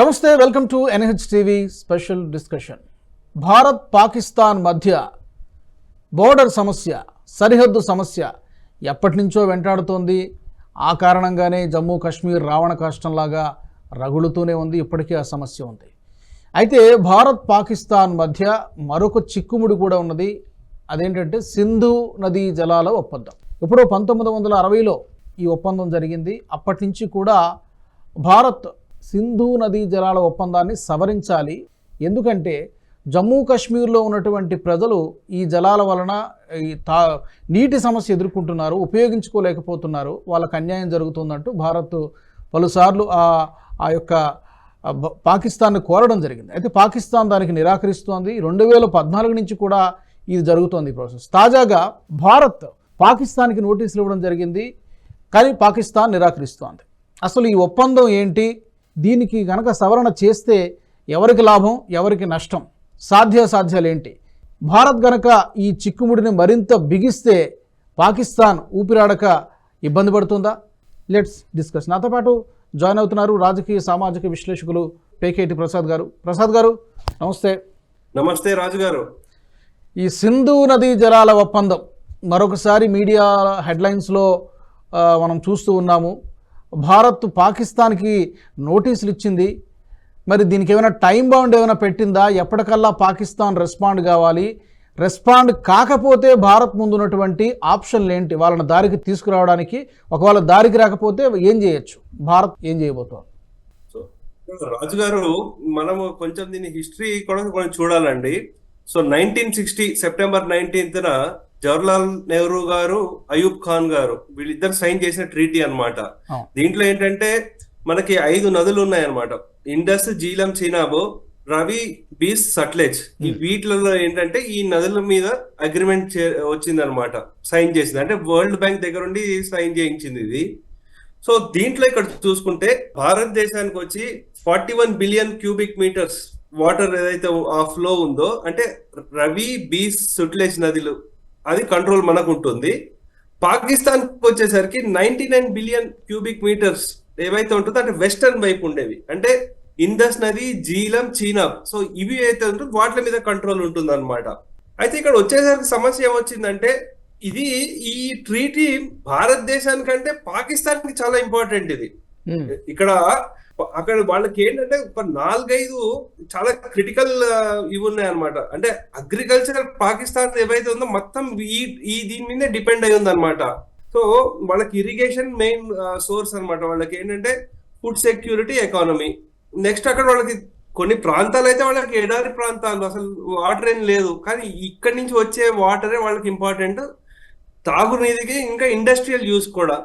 నమస్తే welcome to NH TV special discussion. Bharat Pakistan మధ్య border సమస్య సరిహద్దు సమస్య ఎప్పటి నుంచో వెంటాడుతోంది. ఆ కారణంగానే జమ్మూ కాశ్మీర్ రావణ కాష్టంలాగా రగులుతూనే ఉంది. ఇప్పటికీ ఆ సమస్య ఉంది. అయితే భారత్ పాకిస్తాన్ మధ్య మరొక చిక్కుముడి కూడా ఉన్నది. అదేంటంటే సింధు నదీ జలాల ఒప్పందం. ఇప్పుడు పంతొమ్మిది వందల అరవైలో ఈ ఒప్పందం జరిగింది. అప్పటి నుంచి కూడా భారత్ సింధు నదీ జలాల ఒప్పందాన్ని సవరించాలి. ఎందుకంటే జమ్మూ కాశ్మీర్లో ఉన్నటువంటి ప్రజలు ఈ జలాల వలన ఈ తా నీటి సమస్య ఎదుర్కొంటున్నారు ఉపయోగించుకోలేకపోతున్నారు. వాళ్ళకు అన్యాయం జరుగుతుందంటూ భారత్ పలుసార్లు ఆ ఆ యొక్క పాకిస్తాన్ని కోరడం జరిగింది. అయితే పాకిస్తాన్ దానికి నిరాకరిస్తోంది. రెండు వేల పద్నాలుగు నుంచి కూడా ఇది జరుగుతోంది ప్రాసెస్. తాజాగా భారత్ పాకిస్తాన్కి నోటీసులు ఇవ్వడం జరిగింది. కానీ పాకిస్తాన్ నిరాకరిస్తోంది. అసలు ఈ ఒప్పందం ఏంటి? దీనికి గనక సవరణ చేస్తే ఎవరికి లాభం ఎవరికి నష్టం? సాధ్యాసాధ్యాలు ఏంటి భారత్ గనక ఈ చిక్కుముడిని మరింత బిగిస్తే పాకిస్తాన్ ఊపిరాడక ఇబ్బంది పడుతుందా? లెట్స్ డిస్కస్ నాతో పాటు జాయిన్ అవుతున్నారు రాజకీయ సామాజిక విశ్లేషకులు పేకేటి ప్రసాద్ గారు. ప్రసాద్ గారు నమస్తే. నమస్తే రాజు గారు. ఈ సింధు నదీ జలాల ఒప్పందం మరొకసారి మీడియా హెడ్లైన్స్లో మనం చూస్తూ ఉన్నాము. భారత్ పాకిస్తాన్కి నోటీసులు ఇచ్చింది. మరి దీనికి ఏమైనా టైం బౌండ్ ఏమైనా పెట్టిందా? ఎప్పటికల్లా పాకిస్తాన్ రెస్పాండ్ కావాలి. రెస్పాండ్ కాకపోతే భారత్ ముందున్నటువంటి ఆప్షన్లు ఏంటి? వాళ్ళని దారికి తీసుకురావడానికి ఒకవేళ దారికి రాకపోతే ఏం చేయొచ్చు? భారత్ ఏం చేయబోతోంది? సో రాజు గారు మనము కొంచెం దీని హిస్టరీ కూడా కొంచెం చూడాలండి. సో నైన్టీన్ సిక్స్టీ సెప్టెంబర్ నైన్టీన్త్న జవహర్లాల్ నెహ్రూ గారు అయూబ్ ఖాన్ గారు వీళ్ళిద్దరు సైన్ చేసిన ట్రీటీ అన్నమాట. అవును. దీంట్లో ఏంటంటే మనకి ఐదు నదులు ఉన్నాయన్నమాట. ఇండస్ జీలం చీనాబో రవి బీస్ సట్లెజ్. ఈ వీటిలలో ఏంటంటే ఈ నదుల మీద అగ్రిమెంట్ వచ్చిందనమాట సైన్ చేసింది. అంటే వరల్డ్ బ్యాంక్ దగ్గర ఉండి సైన్ చేయించింది ఇది. సో దీంట్లో ఇక్కడ చూసుకుంటే భారతదేశానికి వచ్చి forty one billion cubic metres water ఏదైతే ఆ ఫ్లో ఉందో అంటే రవి బీస్ సుట్లేజ్ నదులు అది కంట్రోల్ మనకు ఉంటుంది పాకిస్తాన్ వచ్చేసరికి ninety nine billion cubic metres ఏవైతే ఉంటుందో అంటే వెస్టర్న్ వైపు ఉండేవి. అంటే ఇందస్ నది జీలం చీనాబ్ సో ఇవి అయితే ఉంటుందో వాటి మీద కంట్రోల్ ఉంటుంది అనమాట అయితే ఇక్కడ వచ్చేసరికి సమస్య ఏమొచ్చిందంటే ఇది ఈ ట్రీటీ భారతదేశానికంటే పాకిస్తాన్కి చాలా ఇంపార్టెంట్ ఇది. ఇక్కడ అక్కడ వాళ్ళకి ఏంటంటే ఒక నాలుగైదు చాలా క్రిటికల్ ఇవి ఉన్నాయి అనమాట అంటే అగ్రికల్చర్ పాకిస్తాన్ ఏవైతే ఉందో మొత్తం ఈ ఈ దీని మీదే డిపెండ్ అయి ఉంది అనమాట సో వాళ్ళకి ఇరిగేషన్ మెయిన్ సోర్స్ అనమాట వాళ్ళకి ఏంటంటే ఫుడ్ సెక్యూరిటీ ఎకానమీ నెక్స్ట్ అక్కడ వాళ్ళకి కొన్ని ప్రాంతాలు అయితే వాళ్ళకి ఎడారి ప్రాంతాలు. అసలు వాటర్ ఏం లేదు. కానీ ఇక్కడి నుంచి వచ్చే వాటరే వాళ్ళకి ఇంపార్టెంట్ తాగునీదికి ఇంకా ఇండస్ట్రియల్ యూస్ కూడా.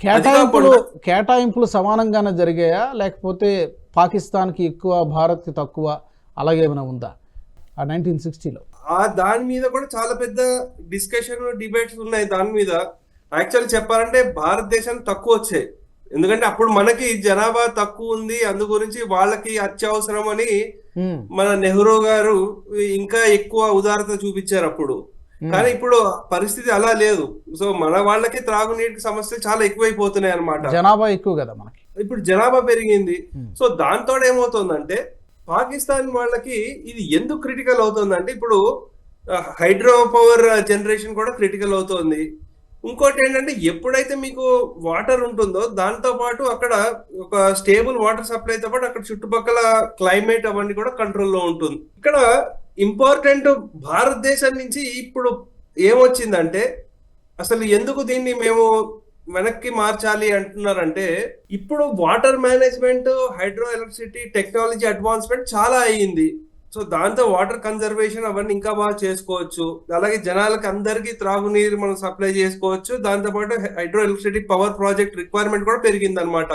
కేటాయింపులు కేటాయింపులు సమానంగానే జరిగాయా? లేకపోతే పాకిస్తాన్కి ఎక్కువ భారత్కి తక్కువ అలాగే ఏమైనా ఉందా? ఆ నైన్టీన్ సిక్స్టీలో. ఆ దాని మీద కూడా చాలా పెద్ద డిస్కషన్ డిబేట్స్ ఉన్నాయి దాని మీద. యాక్చువల్ చెప్పాలంటే భారతదేశం తక్కువ వచ్చాయి. ఎందుకంటే అప్పుడు మనకి జనాభా తక్కువ ఉంది. అందు గురించి వాళ్ళకి అత్యవసరం అని మన నెహ్రూ గారు ఇంకా ఎక్కువ ఉదారత చూపించారు అప్పుడు. కానీ ఇప్పుడు పరిస్థితి అలా లేదు. సో మన వాళ్ళకి త్రాగునీటి సమస్యలు చాలా ఎక్కువైపోతున్నాయి అన్నమాట. జనాభా ఎక్కువ కదా మనకి. ఇప్పుడు జనాభా పెరిగింది. Hmm. సో దాంతో ఏమవుతుందంటే పాకిస్తాన్ వాళ్ళకి ఇది ఎందుకు క్రిటికల్ అవుతుందంటే ఇప్పుడు హైడ్రో పవర్ జనరేషన్ కూడా క్రిటికల్ అవుతోంది. ఇంకోటి ఏంటంటే ఎప్పుడైతే మీకు వాటర్ ఉంటుందో దాంతో పాటు అక్కడ ఒక స్టేబుల్ వాటర్ సప్లైతో పాటు అక్కడ చుట్టుపక్కల క్లైమేట్ అవన్నీ కూడా కంట్రోల్లో ఉంటుంది. ఇక్కడ ఇంపార్టెంట్ భారతదేశం నుంచి ఇప్పుడు ఏమొచ్చిందంటే అసలు ఎందుకు దీన్ని మేము వెనక్కి మార్చాలి అంటున్నారంటే ఇప్పుడు water management hydro electricity technology advancement చాలా అయ్యింది. సో దాంతో వాటర్ కన్జర్వేషన్ అవన్నీ ఇంకా బాగా చేసుకోవచ్చు. అలాగే జనాలకి అందరికీ త్రాగునీరు మనం సప్లై చేసుకోవచ్చు. దాంతో పాటు hydro electricity power project requirement కూడా పెరిగింది అనమాట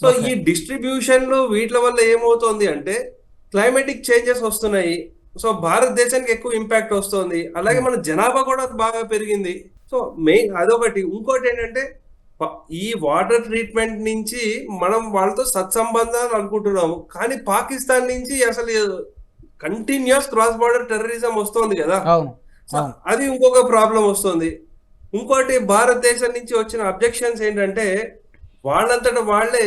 సో. ఈ డిస్ట్రిబ్యూషన్లు వీటి వల్ల ఏమవుతోంది అంటే క్లైమేటిక్ చేంజెస్ వస్తున్నాయి. సో భారతదేశానికి ఎక్కువ ఇంపాక్ట్ వస్తుంది. అలాగే మన జనాభా కూడా బాగా పెరిగింది. సో మెయిన్ అదొకటి. ఇంకోటి ఏంటంటే ఈ వాటర్ ట్రీట్మెంట్ నుంచి మనం వాళ్ళతో సత్సంబంధాలు అనుకుంటున్నాము. కానీ పాకిస్తాన్ నుంచి అసలు కంటిన్యూస్ క్రాస్ బార్డర్ టెర్రరిజం వస్తుంది కదా. అది ఇంకొక ప్రాబ్లం వస్తుంది. ఇంకోటి భారతదేశం నుంచి వచ్చిన అబ్జెక్షన్స్ ఏంటంటే వాళ్ళంతట వాళ్ళే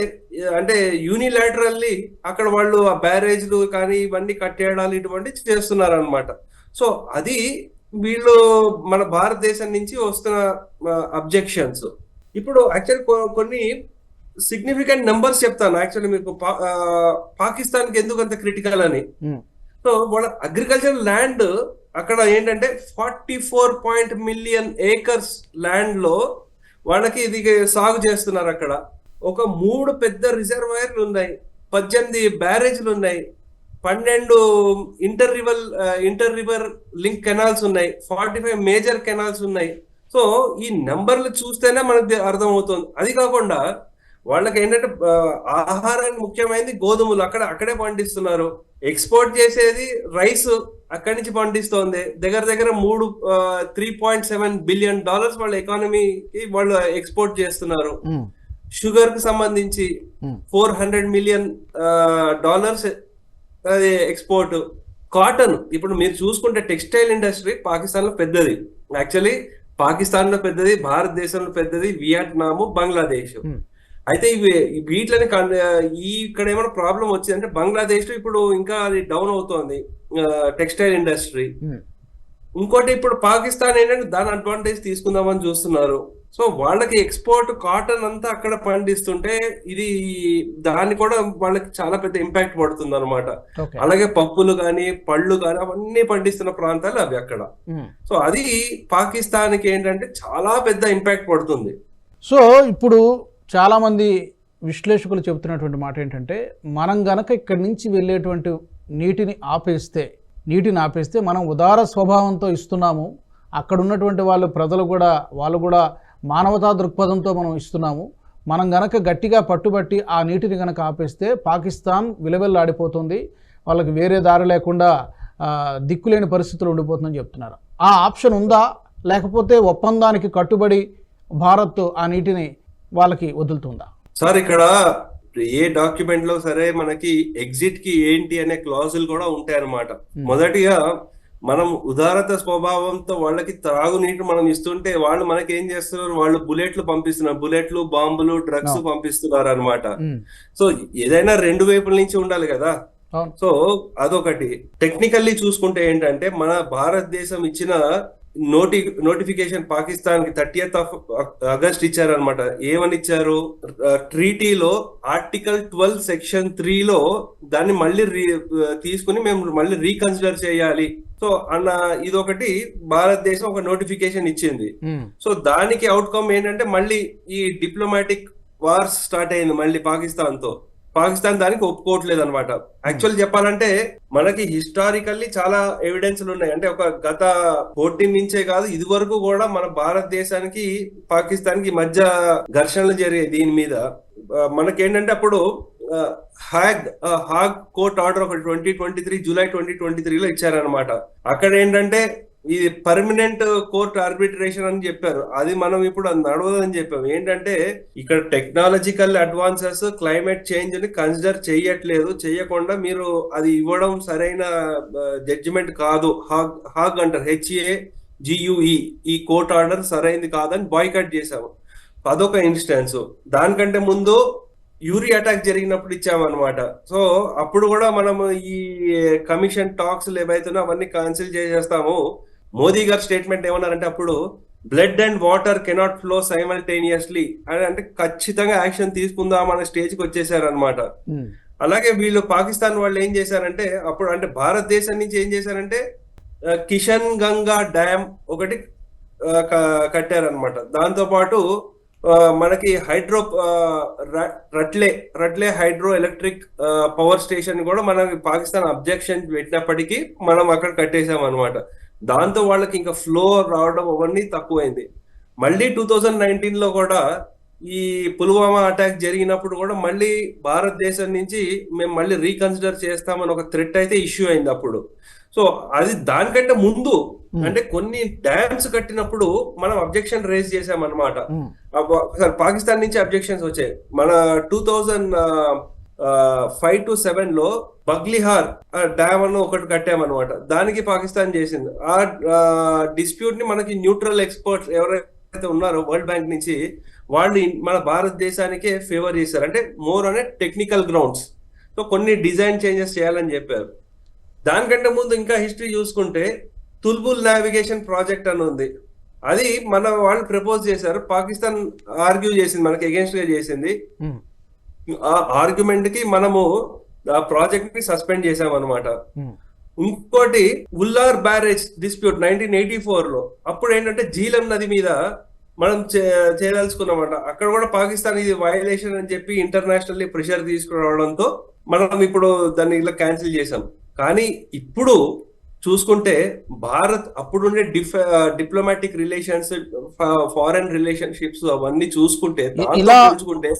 అంటే యూనిలాటరల్లీ అక్కడ వాళ్ళు ఆ బ్యారేజ్లు కానీ ఇవన్నీ కట్టేయడాలు ఇటువంటి చేస్తున్నారు అనమాట సో అది వీళ్ళు మన భారతదేశం నుంచి వస్తున్న అబ్జెక్షన్స్ ఇప్పుడు యాక్చువల్ కొన్ని సిగ్నిఫికెంట్ నెంబర్స్ చెప్తాను. యాక్చువల్లీ మీకు పాకిస్తాన్కి ఎందుకు అంత క్రిటికల్ అని సో వాళ్ళ అగ్రికల్చర్ ల్యాండ్ అక్కడ ఏంటంటే forty four point million acres ల్యాండ్లో వాళ్ళకి ఇది సాగు చేస్తున్నారు అక్కడ. ఒక మూడు పెద్ద రిజర్వాయర్లు ఉన్నాయి. పద్దెనిమిది బ్యారేజ్లు ఉన్నాయి. పన్నెండు inter river inter river link canals ఉన్నాయి. ఫార్టీ ఫైవ్ మేజర్ కెనాల్స్ ఉన్నాయి. సో ఈ నెంబర్లు చూస్తేనే మనకు అర్థమవుతుంది. అది కాకుండా వాళ్ళకి ఏంటంటే ఆహారానికి ముఖ్యమైనది గోధుమలు. అక్కడ అక్కడే పండిస్తున్నారు. ఎక్స్పోర్ట్ చేసేది రైస్ అక్కడి నుంచి పండిస్తోంది. దగ్గర దగ్గర మూడు three point seven billion dollars వాళ్ళ ఎకానమీకి వాళ్ళు ఎక్స్పోర్ట్ చేస్తున్నారు. షుగర్కి సంబంధించి. ఫోర్ హండ్రెడ్ మిలియన్ డాలర్స్ అది ఎక్స్పోర్ట్ కాటన్ ఇప్పుడు మీరు చూసుకుంటే టెక్స్టైల్ ఇండస్ట్రీ పాకిస్తాన్లో పెద్దది. యాక్చువల్లీ పాకిస్తాన్లో పెద్దది భారతదేశంలో పెద్దది వియట్నాము బంగ్లాదేశ్. అయితే ఇవి వీటిని కన్- ఈ ఇక్కడ ఏమైనా ప్రాబ్లం వచ్చిందంటే బంగ్లాదేశ్లో ఇప్పుడు ఇంకా అది డౌన్ అవుతోంది. Textile industry. ఇంకోటి ఇప్పుడు పాకిస్తాన్ ఏంటంటే దాని అడ్వాంటేజ్ తీసుకుందామని చూస్తున్నారు. సో వాళ్ళకి ఎక్స్పోర్ట్ కాటన్ అంతా అక్కడ పండిస్తుంటే ఇది దాన్ని కూడా వాళ్ళకి చాలా పెద్ద ఇంపాక్ట్ పడుతుంది అనమాట అలాగే పప్పులు కానీ పళ్ళు కానీ అవన్నీ పండిస్తున్న ప్రాంతాలు అవి అక్కడ. సో అది పాకిస్తాన్కి ఏంటంటే చాలా పెద్ద ఇంపాక్ట్ పడుతుంది. సో ఇప్పుడు చాలామంది విశ్లేషకులు చెబుతున్నటువంటి మాట ఏంటంటే మనం గనక ఇక్కడి నుంచి వెళ్ళేటువంటి నీటిని ఆపేస్తే నీటిని ఆపేస్తే మనం ఉదార స్వభావంతో ఇస్తున్నాము అక్కడ ఉన్నటువంటి వాళ్ళు ప్రజలు కూడా వాళ్ళు కూడా మానవతా దృక్పథంతో మనం ఇస్తున్నాము మనం గనక గట్టిగా పట్టుబట్టి ఆ నీటిని గనక ఆపేస్తే పాకిస్తాన్ విలవెల్లాడిపోతుంది వాళ్ళకి వేరే దారి లేకుండా దిక్కులేని పరిస్థితులు ఉండిపోతుందని చెప్తున్నారు. ఆ ఆప్షన్ ఉందా? లేకపోతే ఒప్పందానికి కట్టుబడి భారత్ ఆ నీటిని వాళ్ళకి వదులుతుందా? సార్ ఇక్కడ ఏ డాక్యుమెంట్లో సరే మనకి ఎగ్జిట్కి ఏంటి అనే క్లాజులు కూడా ఉంటాయి అన్నమాట మొదటిగా మనం ఉదారత స్వభావంతో వాళ్ళకి త్రాగునీటి మనం ఇస్తుంటే వాళ్ళు మనకి ఏం చేస్తున్నారు? వాళ్ళు బుల్లెట్లు పంపిస్తున్నారు. బుల్లెట్లు బాంబులు డ్రగ్స్. పంపిస్తున్నారు అనమాట సో ఏదైనా రెండు వైపుల నుంచి ఉండాలి కదా? సో అదొకటి. టెక్నికల్లీ చూసుకుంటే ఏంటంటే మన భారతదేశం ఇచ్చిన నోటి నోటిఫికేషన్ పాకిస్తాన్కి థర్టీఎత్ ఆఫ్ ఆగస్ట్ ఇచ్చారనమాట ఏమని ఇచ్చారు? ట్రీటీలో ఆర్టికల్ ట్వెల్వ్ సెక్షన్ త్రీలో దాన్ని మళ్ళీ రీ తీసుకుని మేము మళ్ళీ రీకన్సిడర్ చేయాలి. సో అన్న ఇదొకటి భారతదేశం ఒక నోటిఫికేషన్ ఇచ్చింది. సో దానికి అవుట్కమ్ ఏంటంటే మళ్ళీ ఈ డిప్లొమాటిక్ వార్స్ స్టార్ట్ అయింది మళ్ళీ పాకిస్తాన్తో పాకిస్తాన్ దానికి ఒప్పుకోవట్లేదు అనమాట యాక్చువల్ చెప్పాలంటే మనకి హిస్టారికల్లీ చాలా ఎవిడెన్స్లు ఉన్నాయి. అంటే ఒక గత ఫోర్టీన్ నుంచే కాదు ఇది వరకు కూడా మన భారతదేశానికి పాకిస్తాన్కి మధ్య ఘర్షణలు జరిగాయి దీని మీద. మనకేంటంటే అప్పుడు హాగ్ హాగ్ కోర్ట్ ఆర్డర్ ఒక twenty twenty three July twenty twenty త్రీలో ఇచ్చారనమాట అక్కడ ఏంటంటే ఇది పర్మనెంట్ కోర్ట్ ఆర్బిట్రేషన్ అని చెప్పారు. అది మనం ఇప్పుడు అది నడవదని చెప్పాం. ఏంటంటే ఇక్కడ టెక్నాలజికల్ అడ్వాన్సెస్ క్లైమేట్ చేంజ్ని కన్సిడర్ చేయట్లేదు. చేయకుండా మీరు అది ఇవ్వడం సరైన జడ్జిమెంట్ కాదు. హాగ్ హాగ్ అంటారు. H A G U E ఈ కోర్ట్ ఆర్డర్ సరైనది కాదని బాయ్కట్ చేశాము. అదొక ఇన్స్టెన్స్ దానికంటే ముందు యూరి అటాక్ జరిగినప్పుడు ఇచ్చామన్నమాట. సో అప్పుడు కూడా మనం ఈ కమిషన్ టాక్స్ ఏవైతున్నా అవన్నీ క్యాన్సిల్ చేసేస్తాము. మోదీ గారు స్టేట్మెంట్ ఏమన్నారంటే అప్పుడు blood and water cannot flow simultaneously అని అంటే ఖచ్చితంగా యాక్షన్ తీసుకుందాం అనే స్టేజ్కి వచ్చేసారనమాట ఉమ్, అలాగే వీళ్ళు పాకిస్తాన్ వాళ్ళు ఏం చేశారంటే అప్పుడు అంటే భారతదేశం నుంచి ఏం చేశారంటే కిషన్ గంగా డ్యామ్ ఒకటి కట్టారనమాట దాంతో పాటు మనకి hydro Ratle Ratle hydro electric power station కూడా మనకి పాకిస్తాన్ అబ్జెక్షన్ పెట్టినప్పటికీ మనం అక్కడ కట్టేసాం అనమాట దాంతో వాళ్ళకి ఇంకా ఫ్లో రావడం అవన్నీ తక్కువైంది. మళ్ళీ టూ థౌజండ్ నైన్టీన్లో కూడా ఈ పుల్వామా అటాక్ జరిగినప్పుడు కూడా మళ్ళీ భారతదేశం నుంచి మేము మళ్ళీ రీకన్సిడర్ చేస్తామని ఒక థ్రెట్ అయితే ఇష్యూ అయింది అప్పుడు. సో అది దానికంటే ముందు. అంటే కొన్ని డ్యామ్స్ కట్టినప్పుడు మనం అబ్జెక్షన్ రేజ్ అబ్బ- ఒకసారి పాకిస్తాన్ నుంచి అబ్జెక్షన్స్ వచ్చాయి. మన టూ థౌజండ్ ఫైవ్ టు సెవెన్లో బగ్లిహార్ డ్యామ్ అని ఒకటి కట్టామన్నమాట. దానికి పాకిస్తాన్ చేసింది. ఆ డిస్ప్యూట్ని మనకి న్యూట్రల్ ఎక్స్పర్ట్స్ ఎవరైతే ఉన్నారో వరల్డ్ బ్యాంక్ నుంచి వాళ్ళు మన భారతదేశానికే ఫేవర్ చేశారు. అంటే మోర్ అనే టెక్నికల్ గ్రౌండ్స్ సో కొన్ని డిజైన్ చేంజెస్ చేయాలని చెప్పారు. దానికంటే ముందు ఇంకా హిస్టరీ చూసుకుంటే తుల్బుల్ నావిగేషన్ ప్రాజెక్ట్ అని ఉంది. అది మన వాళ్ళు ప్రపోజ్ చేశారు. పాకిస్తాన్ ఆర్గ్యూ చేసింది మనకి అగేన్స్ట్గా చేసింది. Hmm. ఆ ఆర్గ్యుమెంట్కి మనము ఆ ప్రాజెక్ట్ని సస్పెండ్ చేసాం అనమాట ఇంకోటి Wular barrage dispute nineteen eighty ఫోర్లో అప్పుడు ఏంటంటే జీలం నది మీద మనం చేయదలుచుకున్నామట అక్కడ కూడా పాకిస్తాన్ ఇది వయలేషన్ అని చెప్పి ఇంటర్నేషనల్లీ ప్రెషర్ తీసుకురావడంతో మనం ఇప్పుడు దాన్ని ఇలా క్యాన్సిల్ చేసాం కానీ ఇప్పుడు చూసుకుంటే భారత్ అప్పుడుండే డిఫ డిప్లొమాటిక్ రిలేషన్స్ ఫారెన్ రిలేషన్షిప్స్ అవన్నీ చూసుకుంటే ఇలా-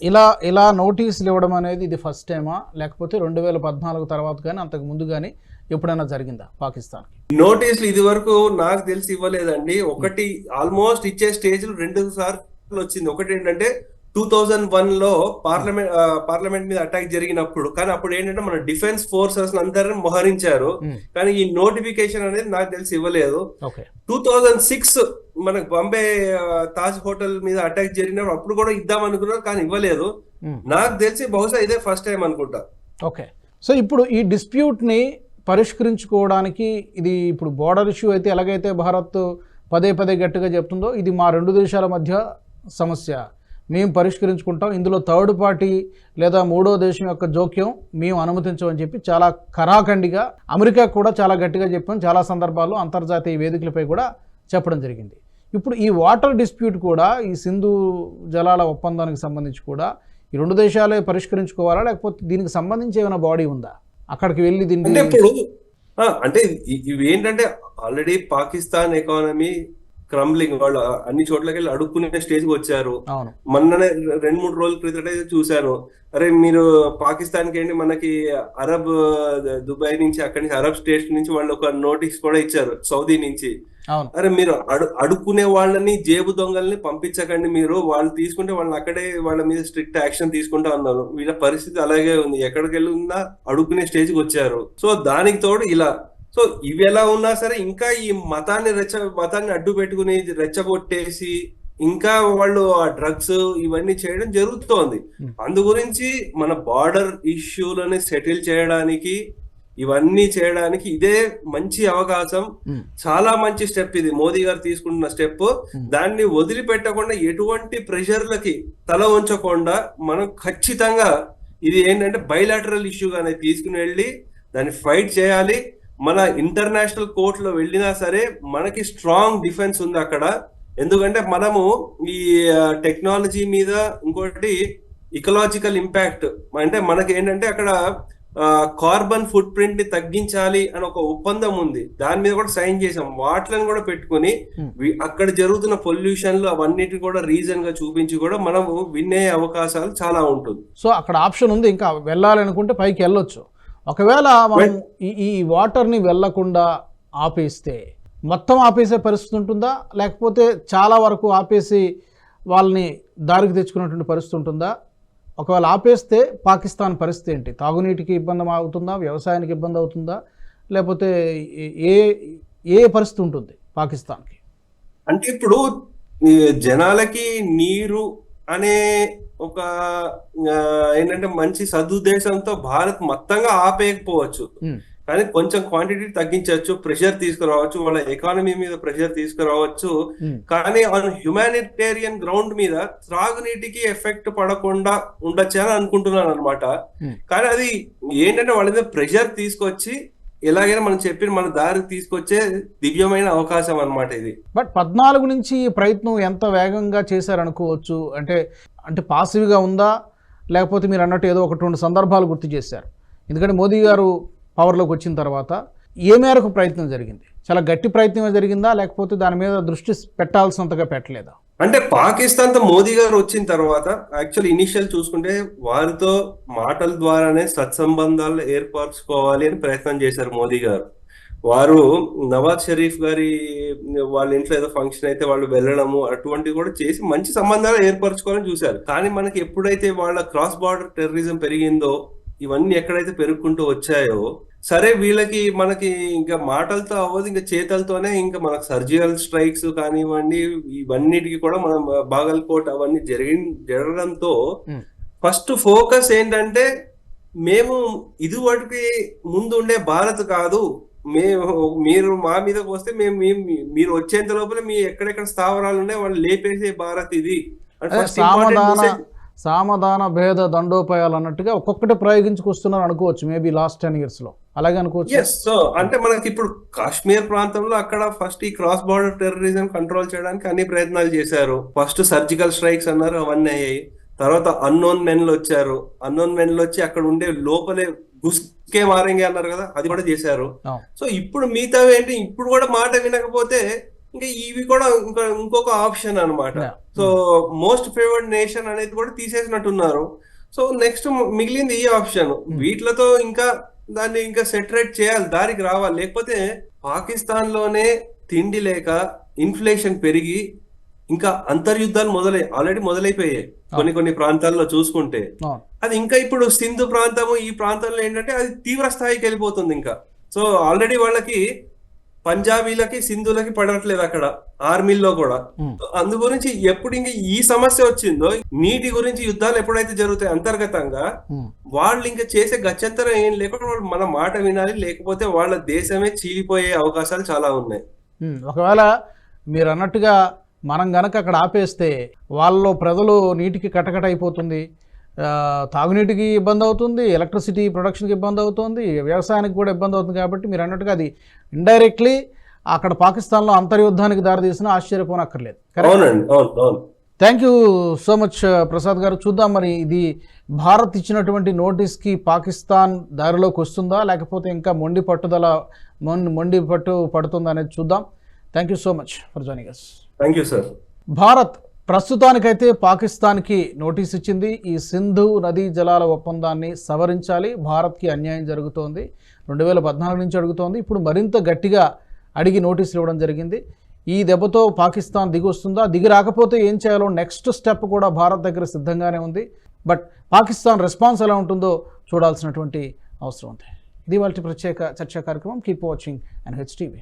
ఇలా ఇలా నోటీసులు ఇవ్వడం అనేది ఇది ఫస్ట్ టైమా లేకపోతే రెండు వేల పద్నాలుగు తర్వాత కానీ అంతకు ముందు కానీ ఎప్పుడైనా జరిగిందా పాకిస్తాన్కి? నోటీసులు ఇది వరకు నాకు తెలిసి ఇవ్వలేదండి. ఒకటి ఆల్మోస్ట్ ఇచ్చే స్టేజ్ రెండు సార్లు వచ్చింది. ఒకటి ఏంటంటే టూ థౌజండ్ వన్లో పార్లమెంట్ పార్లమెంట్ మీద అటాక్ జరిగినప్పుడు కానీ అప్పుడు ఏంటంటే మన డిఫెన్స్ ఫోర్సెస్ అందరిని మోహరించారు. కానీ ఈ నోటిఫికేషన్ అనేది నాకు తెలిసి ఇవ్వలేదు. టూ థౌజండ్ సిక్స్ మనకు బాంబే తాజ్ హోటల్ మీద అటాక్ జరిగినప్పుడు అప్పుడు కూడా ఇద్దాం అనుకున్నారు కానీ ఇవ్వలేదు. నాకు తెలిసి బహుశా ఇదే ఫస్ట్ టైం అనుకుంటా. ఓకే. సో ఇప్పుడు ఈ డిస్ప్యూట్ని పరిష్కరించుకోవడానికి ఇది ఇప్పుడు బోర్డర్ ఇష్యూ అయితే ఎలాగైతే భారత్ పదే పదే గట్టిగా చెప్తుందో ఇది మా రెండు దేశాల మధ్య సమస్య. మేము పరిష్కరించుకుంటాం. ఇందులో థర్డ్ పార్టీ లేదా మూడో దేశం యొక్క జోక్యం మేము అనుమతించమని చెప్పి చాలా కరాఖండిగా అమెరికా కూడా చాలా గట్టిగా చెప్పాం. చాలా సందర్భాల్లో అంతర్జాతీయ వేదికలపై కూడా చెప్పడం జరిగింది. ఇప్పుడు ఈ వాటర్ డిస్ప్యూట్ కూడా ఈ సింధు జలాల ఒప్పందానికి సంబంధించి కూడా ఈ రెండు దేశాలే పరిష్కరించుకోవాలా? లేకపోతే దీనికి సంబంధించి ఏమైనా బాడీ ఉందా? అక్కడికి వెళ్ళి దీన్ని అంటే ఇవి ఏంటంటే ఆల్రెడీ పాకిస్తాన్ ఎకానమీ క్రంబ్లింగ్ వాళ్ళు అన్ని చోట్లకి వెళ్ళి అడుక్కునే స్టేజ్కి వచ్చారు మొన్ననే రెండు మూడు రోజుల క్రితటే చూశాను. అరే మీరు పాకిస్తాన్కి ఏంటి మనకి అరబ్ దుబాయ్ నుంచి అక్కడి నుంచి అరబ్ స్టేట్స్ నుంచి వాళ్ళు ఒక నోటీస్ కూడా ఇచ్చారు సౌదీ నుంచి. అరే మీరు అడు అడుక్కునే వాళ్ళని జేబు దొంగల్ని పంపించకండి మీరు. వాళ్ళు తీసుకుంటే వాళ్ళని అక్కడే వాళ్ళ మీద స్ట్రిక్ట్ యాక్షన్ తీసుకుంటా ఉన్నారు. వీళ్ళ పరిస్థితి అలాగే ఉంది. ఎక్కడికి వెళ్ళినా అడుక్కునే స్టేజ్కి వచ్చారు. సో దానికి తోడు ఇలా సో ఇవి ఎలా ఉన్నా సరే ఇంకా ఈ మతాన్ని రెచ్చ మతాన్ని అడ్డు పెట్టుకుని రెచ్చగొట్టేసి ఇంకా వాళ్ళు ఆ డ్రగ్స్ ఇవన్నీ చేయడం జరుగుతోంది. అందు గురించి మన బార్డర్ ఇష్యూలని సెటిల్ చేయడానికి ఇవన్నీ చేయడానికి ఇదే మంచి అవకాశం. చాలా మంచి స్టెప్ ఇది. మోదీ గారు తీసుకుంటున్న స్టెప్. దాన్ని వదిలిపెట్టకుండా ఎటువంటి ప్రెషర్లకి తల ఉంచకుండా మనం ఖచ్చితంగా ఇది ఏంటంటే బయలాటరల్ ఇష్యూగానే తీసుకుని వెళ్ళి దాన్ని ఫైట్ చేయాలి. మన ఇంటర్నేషనల్ కోర్టులో వెళ్ళినా సరే మనకి స్ట్రాంగ్ డిఫెన్స్ ఉంది అక్కడ. ఎందుకంటే మనము ఈ టెక్నాలజీ మీద ఇంకోటి ఇకలాజికల్ ఇంపాక్ట్ అంటే మనకి ఏంటంటే అక్కడ కార్బన్ ఫుట్ ప్రింట్ని తగ్గించాలి అని ఒక ఒప్పందం ఉంది. దాని మీద కూడా సైన్ చేసాం వాటిని కూడా పెట్టుకుని Hmm. అక్కడ జరుగుతున్న పొల్యూషన్లు అవన్నిటిని కూడా రీజన్గా చూపించి కూడా మనము వినే అవకాశాలు చాలా ఉంటుంది. సో అక్కడ ఆప్షన్ ఉంది. ఇంకా వెళ్ళాలనుకుంటే పైకి వెళ్ళొచ్చు. ఒకవేళ మనం ఈ వాటర్ని వెళ్ళకుండా ఆపేస్తే మొత్తం ఆపేసే పరిస్థితి ఉంటుందా? లేకపోతే చాలా వరకు ఆపేసి వాళ్ళని దారికి తెచ్చుకున్నటువంటి పరిస్థితి ఉంటుందా? ఒకవేళ ఆపేస్తే పాకిస్తాన్ పరిస్థితి ఏంటి? తాగునీటికి ఇబ్బంది అవుతుందా? వ్యవసాయానికి ఇబ్బంది అవుతుందా? లేకపోతే ఏ ఏ పరిస్థితి ఉంటుంది పాకిస్తాన్కి? అంటే ఇప్పుడు జనాలకి నీరు అనే ఒక ఏంటంటే మంచి సదుద్దేశంతో భారత్ మొత్తంగా ఆపేయకపోవచ్చు. కానీ కొంచెం క్వాంటిటీ తగ్గించవచ్చు ప్రెషర్ తీసుకురావచ్చు వాళ్ళ ఎకానమీ మీద ప్రెషర్ తీసుకురావచ్చు. కానీ ఆన్ హ్యుమానిటేరియన్ గ్రౌండ్ మీద త్రాగునీటికి ఎఫెక్ట్ పడకుండా ఉండొచ్చు అని అనుకుంటున్నాను అనమాట. కానీ అది ఏంటంటే వాళ్ళ మీద ప్రెషర్ తీసుకొచ్చి ఎలాగైనా మనం చెప్పిన మన దారికి తీసుకొచ్చే దివ్యమైన అవకాశం అన్నమాట ఇది. బట్ పద్నాలుగు నుంచి ప్రయత్నం ఎంత వేగంగా చేశారనుకోవచ్చు? అంటే అంటే పాసివ్గా ఉందా? లేకపోతే మీరు అన్నట్టు ఏదో ఒకటి రెండు సందర్భాలు గుర్తు చేశారు. ఎందుకంటే మోదీ గారు పవర్లోకి వచ్చిన తర్వాత ఏ మేరకు ప్రయత్నం జరిగింది? చాలా గట్టి ప్రయత్నం జరిగిందా? లేకపోతే దాని మీద దృష్టి పెట్టాల్సినంతగా పెట్టలేదా? అంటే పాకిస్తాన్తో మోదీ గారు వచ్చిన తర్వాత యాక్చువల్ ఇనిషియల్ చూసుకుంటే వారితో మాటల ద్వారానే సత్సంబంధాలు ఏర్పరచుకోవాలి అని ప్రయత్నం చేశారు మోదీ గారు. వారు నవాజ్ షరీఫ్ గారి వాళ్ళ ఇంట్లో ఏదో ఫంక్షన్ అయితే వాళ్ళు వెళ్ళడము అటువంటివి కూడా చేసి మంచి సంబంధాలు ఏర్పరచుకోవాలని చూశారు కానీ మనకి ఎప్పుడైతే వాళ్ళ క్రాస్ బార్డర్ టెర్రరిజం పెరిగిందో ఇవన్నీ ఎక్కడైతే పెరుగుకుంటూ వచ్చాయో సరే వీళ్ళకి మనకి ఇంకా మాటలతో అవ్వదు ఇంకా చేతలతోనే ఇంకా మనకు సర్జికల్ స్ట్రైక్స్ కానివ్వండి ఇవన్నిటికి కూడా మనం బాగల్కోట్ అవన్నీ జరిగి జరగడంతో. ఫస్ట్ ఫోకస్ ఏంటంటే మేము ఇదివరకు ముందు ఉండే భారత్ కాదు మేము మీరు మా మీదకి వస్తే మేము మీరు వచ్చేంత లోపల మీ ఎక్కడెక్కడ స్థావరాలు ఉన్నాయి వాళ్ళు లేపేసే భారత్ ఇది సామధాన భేద దండోపాయాలు అన్నట్టుగా ఒక్కొక్కటి ప్రయోగించుకొస్తున్నారు అనుకోవచ్చు మేబీ లాస్ట్ టెన్ ఇయర్స్లో. అలాగే అనుకోవచ్చు. ఎస్ సో అంటే మనకి ఇప్పుడు కాశ్మీర్ ప్రాంతంలో అక్కడ ఫస్ట్ ఈ క్రాస్ బార్డర్ టెర్రరిజం కంట్రోల్ చేయడానికి అన్ని ప్రయత్నాలు చేశారు. ఫస్ట్ సర్జికల్ స్ట్రైక్స్ అన్నారు అవన్నీ అయ్యాయి. తర్వాత అన్నోన్ మెన్లు వచ్చారు. అన్నోన్ మెన్లు వచ్చి అక్కడ ఉండే లోపలే గుస్కే మారంగే అన్నారు కదా అది కూడా చేశారు. సో ఇప్పుడు మిగతా ఏంటి ఇప్పుడు కూడా మాట వినకపోతే ఇంకా ఇవి కూడా ఇంకా ఇంకొక ఆప్షన్ అన్నమాట. Yeah. So most favoured nation అనేది కూడా తీసేసినట్టున్నారు. సో నెక్స్ట్ మిగిలింది ఈ ఆప్షన్. వీటిలతో ఇంకా దాన్ని ఇంకా సెటరేట్ చేయాలి దారికి రావాలి. లేకపోతే పాకిస్తాన్లోనే తిండి లేక ఇన్ఫ్లేషన్ పెరిగి ఇంకా అంతర్యుద్ధాలు మొదలై ఆల్రెడీ మొదలైపోయాయి. కొన్ని కొన్ని ప్రాంతాల్లో చూసుకుంటే. అది ఇంకా ఇప్పుడు సింధు ప్రాంతము ఈ ప్రాంతంలో ఏంటంటే అది తీవ్ర స్థాయికి వెళ్ళిపోతుంది ఇంకా. సో ఆల్రెడీ వాళ్ళకి పంజాబీలకి సింధులకి పడట్లేదు అక్కడ ఆర్మీల్లో కూడా. అందు గురించి ఎప్పుడు ఇంక ఈ సమస్య వచ్చిందో నీటి గురించి యుద్ధాలు ఎప్పుడైతే జరుగుతాయి అంతర్గతంగా. వాళ్ళు ఇంకా చేసే గత్యంతరం ఏం లేకుండా వాళ్ళు మన మాట వినాలి లేకపోతే వాళ్ళ దేశమే చీలిపోయే అవకాశాలు చాలా ఉన్నాయి. ఒకవేళ మీరు అన్నట్టుగా మనం గనక అక్కడ ఆపేస్తే వాళ్ళలో ప్రజలు నీటికి కటకట అయిపోతుంది తాగునీటికి ఇబ్బంది అవుతుంది ఎలక్ట్రిసిటీ ప్రొడక్షన్కి ఇబ్బంది అవుతుంది వ్యవసాయానికి కూడా ఇబ్బంది అవుతుంది కాబట్టి మీరు అన్నట్టుగా అది ఇండైరెక్ట్లీ అక్కడ పాకిస్తాన్లో అంతర్యుద్ధానికి దారితీసిన ఆశ్చర్యపోనక్కర్లేదు. Thank you so much Prasad garu. చూద్దాం మరి ఇది భారత్ ఇచ్చినటువంటి నోటీస్కి పాకిస్తాన్ దారిలోకి వస్తుందా లేకపోతే ఇంకా మొండి పట్టుదల మొండి మొండి పట్టు పడుతుందా అనేది చూద్దాం. Thank you so much for joining us thank you sir Bharat ప్రస్తుతానికైతే పాకిస్తాన్కి నోటీస్ ఇచ్చింది. ఈ సింధు నదీ జలాల ఒప్పందాన్ని సవరించాలి. భారత్కి అన్యాయం జరుగుతోంది. రెండు వేల పద్నాలుగు నుంచి అడుగుతోంది. ఇప్పుడు మరింత గట్టిగా అడిగి నోటీసులు ఇవ్వడం జరిగింది. ఈ దెబ్బతో పాకిస్తాన్ దిగి వస్తుందా దిగి రాకపోతే ఏం చేయాలో? నెక్స్ట్ స్టెప్ కూడా భారత్ దగ్గర సిద్ధంగానే ఉంది. బట్ పాకిస్తాన్ రెస్పాన్స్ ఎలా ఉంటుందో చూడాల్సినటువంటి అవసరం ఉంది. ఇది వాళ్ళ ప్రత్యేక చర్చా కార్యక్రమం. Keep watching and HTV